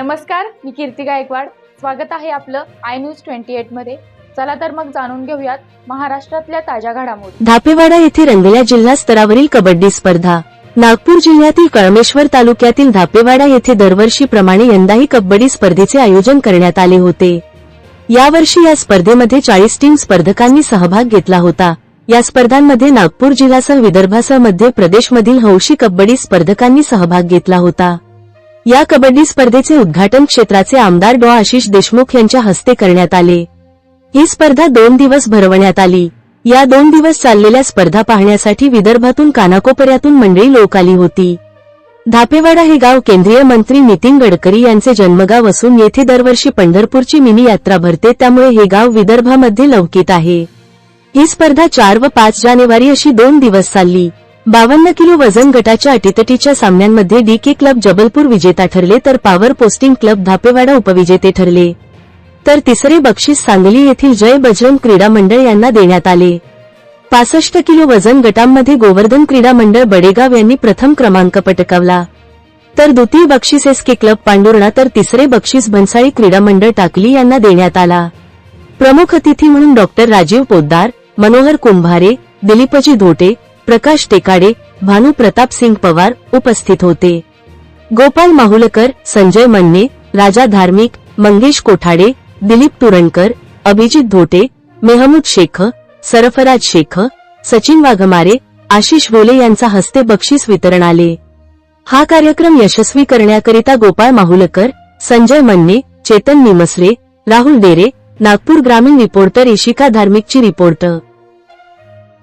नमस्कार मी कीर्ती गायकवाड. स्वागत आहे आपलं आय न्यूज ट्वेंटी एटमध्ये. चला तर मग जाणून घेऊयात महाराष्ट्रातल्या ताज्या घडामोडी. धापेवाडा येथे रंगल्या जिल्हा स्तरावरील कबड्डी स्पर्धा. नागपूर जिल्ह्यातील कळमेश्वर तालुक्यातील धापेवाडा येथे दरवर्षीप्रमाणे यंदाही कबड्डी स्पर्धेचे आयोजन करण्यात आले होते. यावर्षी या स्पर्धेमध्ये चाळीस टीम स्पर्धकांनी सहभाग घेतला होता. या स्पर्धांमध्ये नागपूर जिल्ह्यासह विदर्भासह मध्य प्रदेशमधील हौशी कबड्डी स्पर्धकांनी सहभाग घेतला होता. या कबड्डी स्पर्धेचे उद्घाटन क्षेत्राचे आमदार डॉ. आशिष देशमुख यांच्या हस्ते करण्यात आले. ही स्पर्धा दोन दिवस भरवण्यात आली. या दोन दिवस चाललेल्या स्पर्धा पाहण्यासाठी विदर्भातून कानाकोपऱ्यातून मंडळी लोक आली होती. धापेवाडा हे गाव केंद्रीय मंत्री नितीन गडकरी यांचे जन्मगाव असून येथे दरवर्षी पंढरपूरची मिनी यात्रा भरते त्यामुळे हे गाव विदर्भामध्ये लौकित आहे. ही स्पर्धा चार व पाच जानेवारी अशी दोन दिवस चालली. बावन्न किलो वजन गटाच्या अटीतटीच्या सामन्यांमध्ये डी के क्लब जबलपूर विजेता ठरले तर पॉवर पोस्टिंग क्लब धापेवाडा उपविजेते ठरले. तर तिसरे बक्षीस सांगली येथील जय बजरंग क्रीडा मंडळ यांना देण्यात आले. पासष्ट किलो वजन गटांमध्ये गोवर्धन क्रीडा मंडळ बडेगाव यांनी प्रथम क्रमांक पटकावला. तर द्वितीय बक्षीस एस के क्लब पांडुर्णा तर तिसरे बक्षीस भन्साळी क्रीडा मंडळ टाकली यांना देण्यात आला. प्रमुख अतिथी म्हणून डॉक्टर राजीव पोद्दार मनोहर कुंभारे दिलीपजी धोटे प्रकाश टेकाडे भानू प्रताप सिंग पवार उपस्थित होते. गोपाल माहुलकर संजय मन्ने राजा धार्मिक मंगेश कोठाडे दिलीप तुरणकर अभिजित धोटे मेहमूद शेख सरफराज शेख सचिन वाघमारे आशिष बोले यांचा हस्ते बक्षीस वितरण आले. हा कार्यक्रम यशस्वी करण्याकरिता गोपाळ माहुलकर संजय मन्ने चेतन निमसरे राहुल डेरे नागपूर ग्रामीण रिपोर्टर इशिका धार्मिकची रिपोर्टर